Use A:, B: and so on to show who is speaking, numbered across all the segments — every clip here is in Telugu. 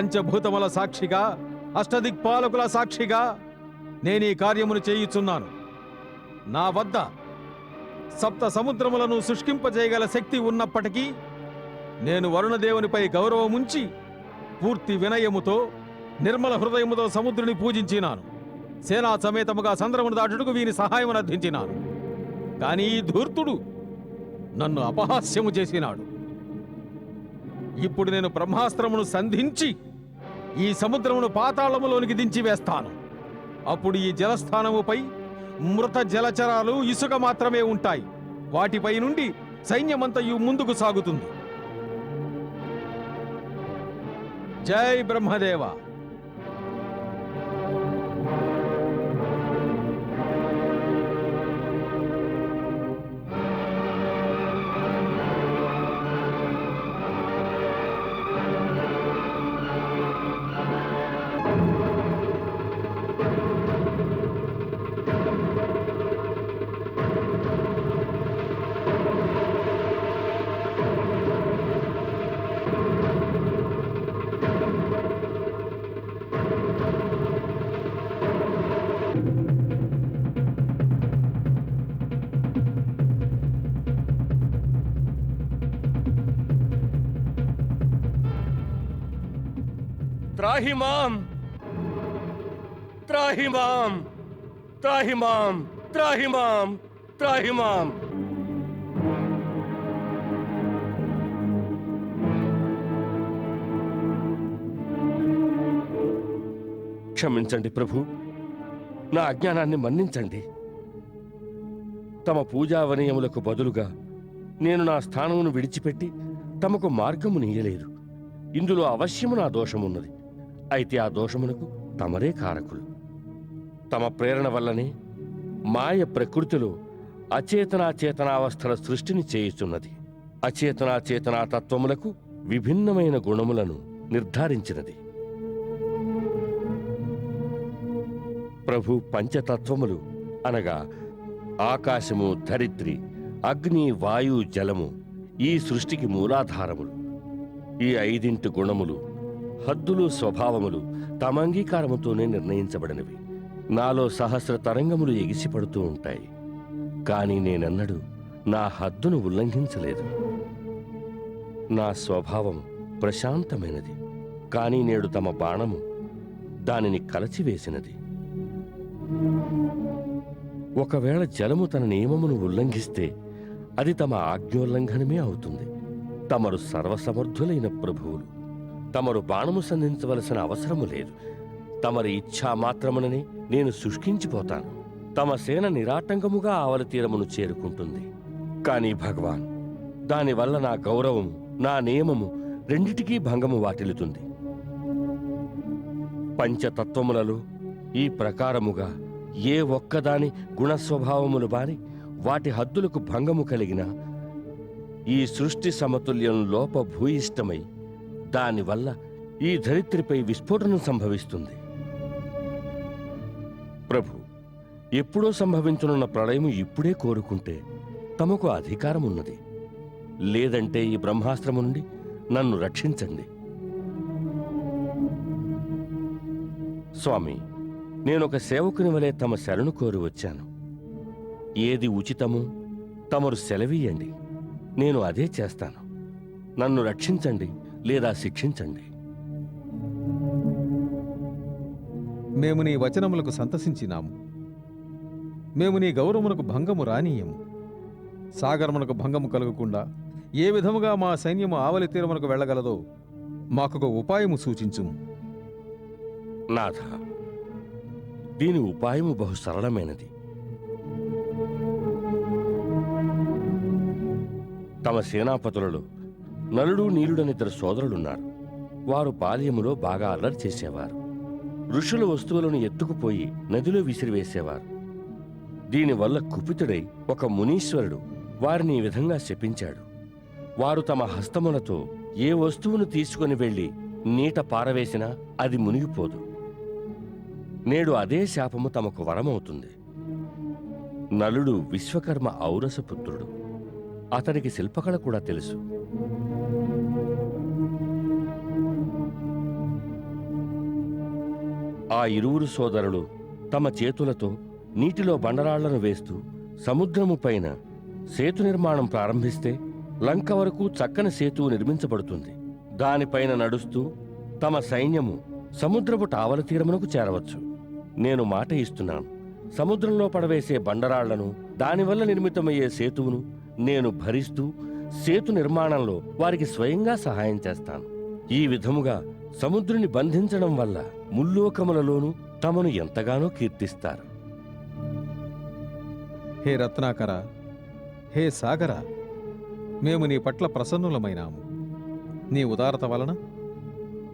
A: పంచభూతముల సాక్షిగా అష్టదిక్పాలకుల సాక్షిగా నేను ఈ కార్యమును చేయుచున్నాను. నా వద్ద సప్త సముద్రములను శుష్కింపజేయగల శక్తి ఉన్నప్పటికీ నేను వరుణదేవునిపై గౌరవముంచి పూర్తి వినయముతో నిర్మల హృదయముతో సముద్రుని పూజించినాను. సేనా సమేతముగా సంద్రమును దాటుటకు వీని సహాయమును అర్థించినాను. కానీ ఈ ధూర్తుడు నన్ను అపహాస్యము చేసినాడు. ఇప్పుడు నేను బ్రహ్మాస్త్రమును సంధించి ఈ సముద్రమును పాతాళములోనికి దించి వేస్తాను. అప్పుడు ఈ జలస్థానముపై మృత జలచరాలు ఇసుక మాత్రమే ఉంటాయి. వాటిపై నుండి సైన్యమంతయు ముందుకు సాగుతుంది. జై బ్రహ్మదేవ!
B: త్రాహి మాం త్రాహి మాం త్రాహి మాం త్రాహి మాం త్రాహి మాం క్షమించండి ప్రభు. నా అజ్ఞానాన్ని మన్నించండి. తమ పూజావనయములకు బదులుగా నేను నా స్థానమును విడిచిపెట్టి తమకు మార్గము నీయలేదు. ఇందులో అవశ్యము నా దోషమున్నది. అయితే ఆ దోషమునకు తమరే కారకులు. తమ ప్రేరణ వల్లనే మాయ ప్రకృతిలో అచేతనాచేతనావస్థల సృష్టిని చేయుచున్నది. అచేతనాచేతనా తత్వములకు విభిన్నమైన గుణములను నిర్ధారించినది. ప్రభు పంచతత్వములు అనగా ఆకాశము ధరిత్రి అగ్ని వాయు జలము ఈ సృష్టికి మూలాధారములు. ఈ ఐదింటి గుణములు హద్దులు స్వభావములు తమ అంగీకారముతోనే నిర్ణయించబడినవి. నాలో సహస్ర తరంగములు ఎగిసిపడుతూ ఉంటాయి. కానీ నేనన్నడు నా హద్దును ఉల్లంఘించలేదు. నా స్వభావం ప్రశాంతమైనది. కానీ నేడు తమ బాణము దానిని కలచివేసినది. ఒకవేళ జలము తన నియమమును ఉల్లంఘిస్తే అది తమ ఆజ్ఞోల్లంఘనమే అవుతుంది. తమరు సర్వసమర్థులైన ప్రభువులు. తమరు బాణము సంధించవలసిన అవసరము లేదు. తమరి ఇచ్ఛా మాత్రమునని నేను శుష్కించిపోతాను. తమ సేన నిరాటంకముగా ఆవల తీరమును చేరుకుంటుంది. కానీ భగవాన్ దానివల్ల నా గౌరవము నా నియమము రెండిటికీ భంగము వాటిల్లుతుంది. పంచతత్వములలో ఈ ప్రకారముగా ఏ ఒక్కదాని గుణస్వభావములు బారి వాటి హద్దులకు భంగము కలిగిన ఈ సృష్టి సమతుల్యం లోపభూయిష్టమై దానివల్ల ఈ ధరిత్రిపై విస్ఫోటనం సంభవిస్తుంది. ప్రభు ఎప్పుడో సంభవించనున్న ప్రళయము ఇప్పుడే కోరుకుంటే తమకు అధికారం ఉన్నది లేదంటే ఈ బ్రహ్మాస్త్రము నుండి నన్ను రక్షించండి. స్వామి నేనొక సేవకుని వలె తమ శరణు కోరి వచ్చాను. ఏది ఉచితమో తమరు సెలవీయండి నేను అదే చేస్తాను. నన్ను రక్షించండి. లేదా శిక్షించండి.
A: మేము నీ వచనములకు సంతసించినాము. మేము నీ గౌరవమునకు భంగము రానీయము. సాగరమునకు భంగము కలగకుండా ఏ విధముగా మా సైన్యము ఆవలి తీరమునకు వెళ్ళగలదో మాకొక ఉపాయము సూచించుము.
B: నాథ దీని ఉపాయము బహు సరళమైనది. తమ సేనాపతులలో నలుడు నీలుడనిద్దరు సోదరులున్నారు. వారు బాల్యములో బాగా అల్లరి చేసేవారు. ఋషుల వస్తువులను ఎత్తుకుపోయి నదిలో విసిరివేసేవారు. దీనివల్ల కుపితుడై ఒక మునీశ్వరుడు వారిని ఈ విధంగా శపించాడు. వారు తమ హస్తములతో ఏ వస్తువును తీసుకొని వెళ్ళి నీట పారవేసినా అది మునిగిపోదు. నేడు అదే శాపము తమకు వరమవుతుంది. నలుడు విశ్వకర్మ ఔరసపుత్రుడు అతనికి శిల్పకళ కూడా తెలుసు. ఆ ఇరువురు సోదరులు తమ చేతులతో నీటిలో బండరాళ్ళను వేస్తూ సముద్రము పైన సేతు నిర్మాణం ప్రారంభిస్తే లంక వరకు చక్కని సేతువు నిర్మించబడుతుంది. దానిపైన నడుస్తూ తమ సైన్యము సముద్రపు టావల తీరమునకు చేరవచ్చు. నేను మాట ఇస్తున్నాను సముద్రంలో పడవేసే బండరాళ్ళను దానివల్ల నిర్మితమయ్యే సేతువును నేను భరిస్తూ సేతు నిర్మాణంలో వారికి స్వయంగా సహాయం చేస్తాను. ఈ విధముగా సముద్రుని బంధించడం వల్ల ముల్లోకములలోనూ తమను ఎంతగానో కీర్తిస్తారు.
A: హే రత్నాకర హే సాగర మేము నీ పట్ల ప్రసన్నులమైనాము. నీ ఉదారత వలన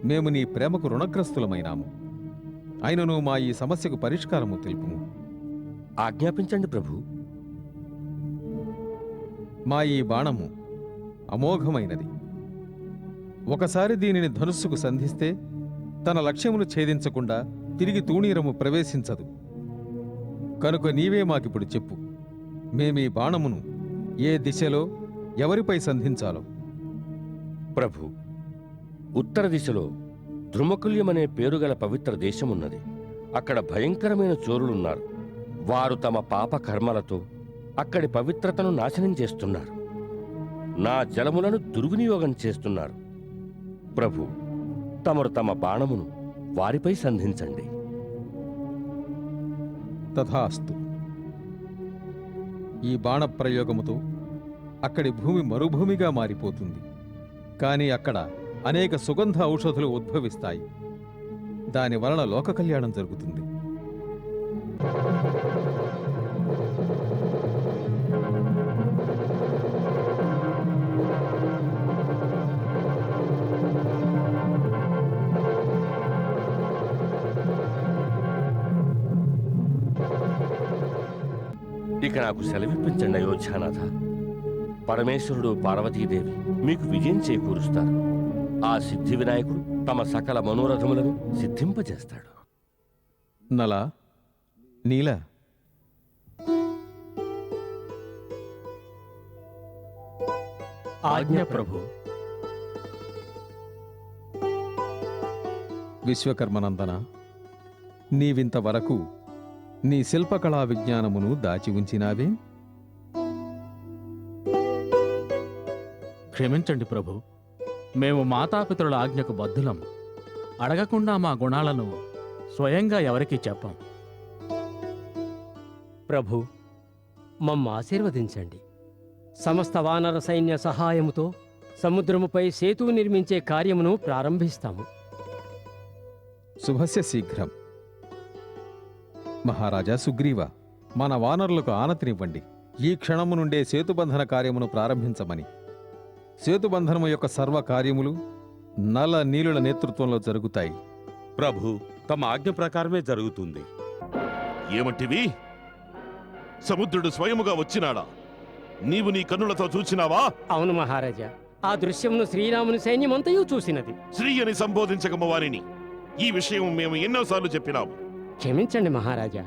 A: మేము నీ ప్రేమకు రుణగ్రస్తులమైనాము. అయినను మా ఈ సమస్యకు పరిష్కారము తెలుపుము.
B: ఆజ్ఞాపించండి ప్రభు.
A: మా ఈ బాణము అమోఘమైనది. ఒకసారి దీనిని ధనుస్సుకు సంధిస్తే తన లక్ష్యమును ఛేదించకుండా తిరిగి తూణీరము ప్రవేశించదు. కనుక నీవే మాకిప్పుడు చెప్పు మేమీ బాణమును ఏ దిశలో ఎవరిపై సంధించాలో?
B: ప్రభు ఉత్తర దిశలో ధృమకుల్యమనే పేరుగల పవిత్ర దేశమున్నది. అక్కడ భయంకరమైన చోరులున్నారు. వారు తమ పాప కర్మలతో అక్కడి పవిత్రతను నాశనం చేస్తున్నారు. నా జలములను దుర్వినియోగం చేస్తున్నారు. ప్రభు తమరు తమ బాణమును వారిపై సంధించండి.
A: తథాస్తు. ఈ బాణ ప్రయోగముతో అక్కడి భూమి మరుభూమిగా మారిపోతుంది. కానీ అక్కడ అనేక సుగంధ ఔషధులు ఉద్భవిస్తాయి. దాని వలన లోక కళ్యాణం జరుగుతుంది.
B: ఇక నాకు సెలవిప్పించండి అయోధ్యానాథ. పరమేశ్వరుడు పార్వతీదేవి మీకు విజయం చేకూరుస్తారు. ఆ సిద్ధి వినాయకుడు తమ సకల మనోరథములను సిద్ధింపజేస్తాడు.
A: నల నీల.
C: ఆజ్ఞ ప్రభు.
A: విశ్వకర్మనందన నీవింతవరకు నీ శిల్పకళా విజ్ఞానమును దాచి ఉంచినావే?
C: క్షమించండి ప్రభు. మేము మాతాపితరుల ఆజ్ఞకు బద్ధులం. అడగకుండా మా గుణాలను స్వయంగా ఎవరికీ చెప్పం.
D: ప్రభు మమ్మ ఆశీర్వదించండి. సమస్త వానర సైన్య సహాయముతో సముద్రముపై సేతువు నిర్మించే కార్యమును ప్రారంభిస్తాము.
A: శుభస్య శీఘ్రం. మహారాజా సుగ్రీవ మన వానరులకు ఆనతినివ్వండి. ఈ క్షణము నుండే సేతుబంధన కార్యమును ప్రారంభించమని. సేతుబంధనము యొక్క సర్వ కార్యములు నల నీలుల నేతృత్వంలో జరుగుతాయి.
E: ప్రభు తమ ఆజ్ఞ ప్రకారమే జరుగుతుంది. ఏమంటివి? సముద్రుడు స్వయముగా వచ్చినాడా? నీవు నీ కన్నులతో చూచినావా?
D: అవును మహారాజా ఆ దృశ్యమును శ్రీరాముని సైన్యమంతయు చూసినది.
E: శ్రీ అని సంబోధించకము వారిని. ఈ విషయం మేము ఎన్నోసార్లు చెప్పినాము.
D: క్షమించండి మహారాజా.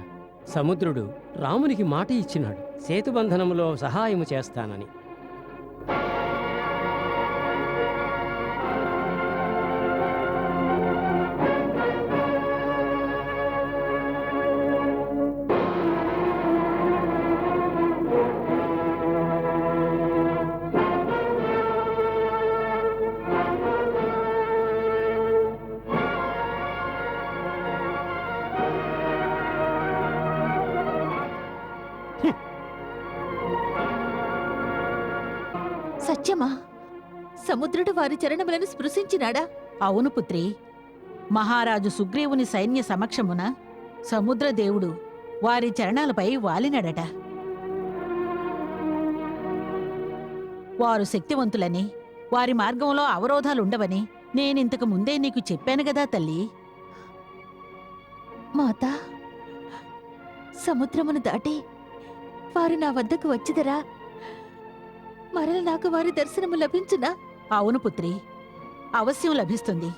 D: సముద్రుడు రామునికి మాట ఇచ్చినాడు. సేతుబంధనములో సహాయము చేస్తానని.
F: సముద్రుడు వారి చరణములను స్పృశించినాడా?
G: అవును పుత్రి. మహారాజు సుగ్రీవుని సైన్య సమక్షమున సముద్రదేవుడు వారి చరణాలపై వాలినడట. వారు శక్తివంతులని వారి మార్గంలో అవరోధాలుండవని నేనింతకు ముందే నీకు చెప్పాను గదా తల్లి.
F: మాత సముద్రమును దాటి వారు నా వద్దకు వచ్చిదరా? మరల నాకు వారి దర్శనము లభించునా?
G: అవును పుత్రి. అవశ్యం లభిస్తుంది.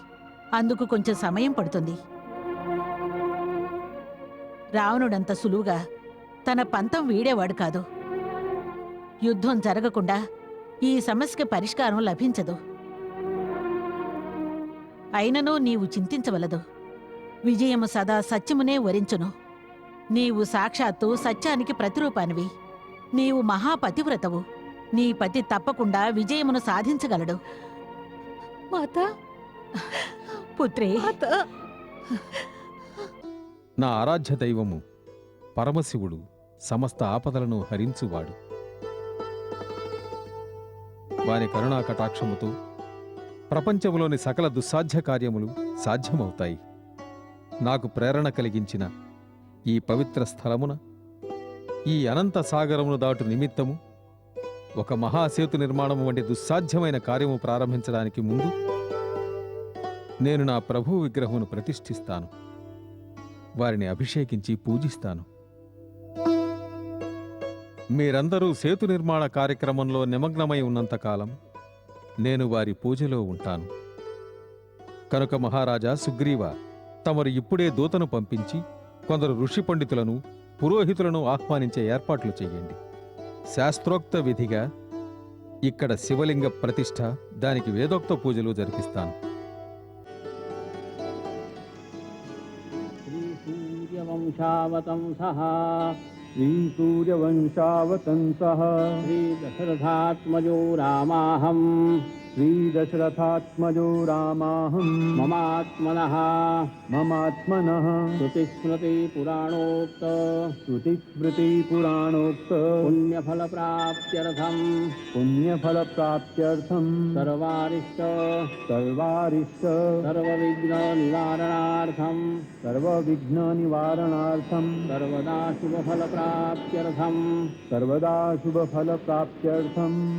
G: అందుకు కొంచెం సమయం పడుతుంది. రావణుడంత సులువుగా తన పంతం వీడేవాడు కాదు. యుద్ధం జరగకుండా ఈ సమస్యకి పరిష్కారం లభించదు. అయినను నీవు చింతించవలదు. విజయము సదా సత్యమునే వరించును. నీవు సాక్షాత్తు సత్యానికి ప్రతిరూపానివి. నీవు మహాపతివ్రతవు. నీ పతి తప్పకుండా విజయమును సాధించగలడు.
F: మాత.
G: పుత్రి.
A: నా ఆరాధ్య దైవము పరమశివుడు సమస్త ఆపదలను హరించువాడు. వాని కరుణా కటాక్షముతో ప్రపంచంలోని సకల దుస్సాధ్య కార్యములు సాధ్యమవుతాయి. నాకు ప్రేరణ కలిగించిన ఈ పవిత్ర స్థలమున ఈ అనంత సాగరమును దాటు నిమిత్తము ఒక మహాసేతు నిర్మాణం వంటి దుస్సాధ్యమైన కార్యము ప్రారంభించడానికి ముందు నేను నా ప్రభు విగ్రహమును ప్రతిష్ఠిస్తాను. వారిని అభిషేకించి పూజిస్తాను. మీరందరూ సేతు నిర్మాణ కార్యక్రమంలో నిమగ్నమై ఉన్నంతకాలం నేను వారి పూజలో ఉంటాను. కనుక మహారాజా సుగ్రీవ తమరు ఇప్పుడే దూతను పంపించి కొందరు ఋషి పండితులను పురోహితులను ఆహ్వానించే ఏర్పాట్లు చేయండి. శాస్త్రోక్త విధిగా ఇక్కడ శివలింగ ప్రతిష్ట దానికి వేదోక్త పూజలు జరిపిస్తాను
D: సూర్యవంశావతం
H: సహా
D: శ్రీ సూర్యవంశావతం సహా శ్రీ దశరథాత్మజో రామాహం
H: श्रीदशरथात्मजो रामाहम्
D: ममात्मनः।
H: ममात्मनः।
D: श्रुतिस्मृतिपुराणोक्त।
H: श्रुतिस्मृतिपुराणोक्त।
D: पुण्यफलप्राप्त्यर्थम्।
H: पुण्यफलप्राप्त्यर्थम्।
D: सर्वारिष्ट।
H: सर्वारिष्ट।
D: सर्वविघ्ननिवारणार्थम्।
H: सर्वविघ्ननिवारणार्थम्।
D: सर्वदा शुभफलप्राप्त्यर्थम्।
H: सर्वदा शुभफलप्राप्त्यर्थम्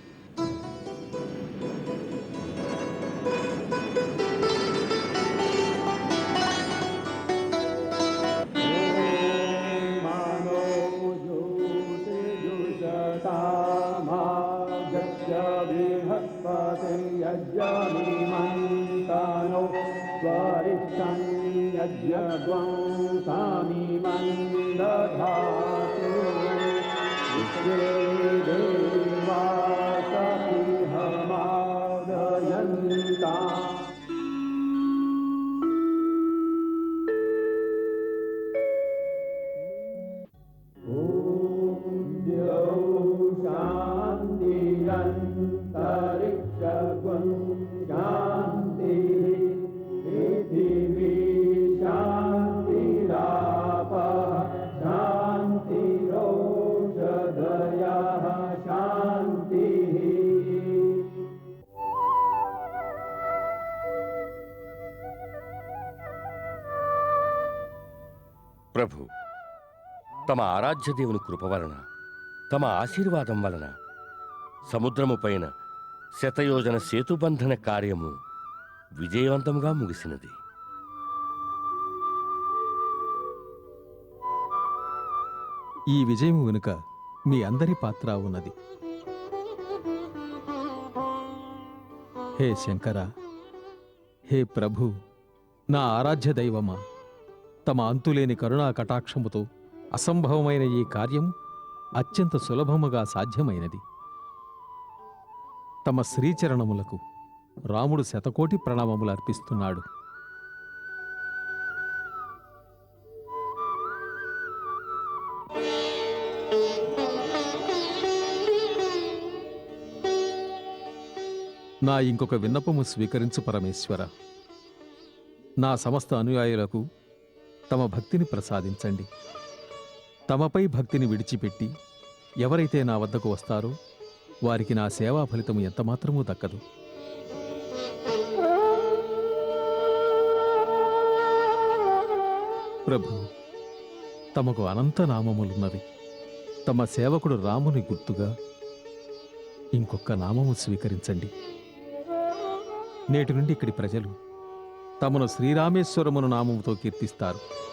H: यज्ञामिमता नो स्वारिष्टं यज्ञ द्वं सामी मन्दधातु हमादयन्ता ॐ शान्तिरन्।
B: ప్రభు తమ ఆరాధ్య దేవుని కృప వలన తమ ఆశీర్వాదం వలన సముద్రము పైన శతయోజన సేతుబంధన కార్యము విజయవంతంగా ముగిసినది.
A: ఈ విజయం వెనుక మీ అందరి పాత్ర ఉన్నది. హే శంకర హే ప్రభు నా ఆరాధ్య దైవమా తమ అంతులేని కరుణా కటాక్షముతో అసంభవమైన ఈ కార్యం అత్యంత సులభముగా సాధ్యమైనది. తమ శ్రీచరణములకు రాముడు శతకోటి ప్రణామములు అర్పిస్తున్నాడు. నా ఇంకొక విన్నపము స్వీకరించు పరమేశ్వర. నా సమస్త అనుయాయులకు తమ భక్తిని ప్రసాదించండి. తమపై భక్తిని విడిచిపెట్టి ఎవరైతే నా వద్దకు వస్తారో వారికి నా సేవా ఫలితం ఎంతమాత్రమూ దక్కదు. ప్రభు తమకు అనంత నామములున్నవి తమ సేవకుడు రాముని గుర్తుగా ఇంకొక నామము స్వీకరించండి. నేటి నుండి ఇక్కడి ప్రజలు తమను శ్రీరామేశ్వరమును నామముతో కీర్తిస్తారు.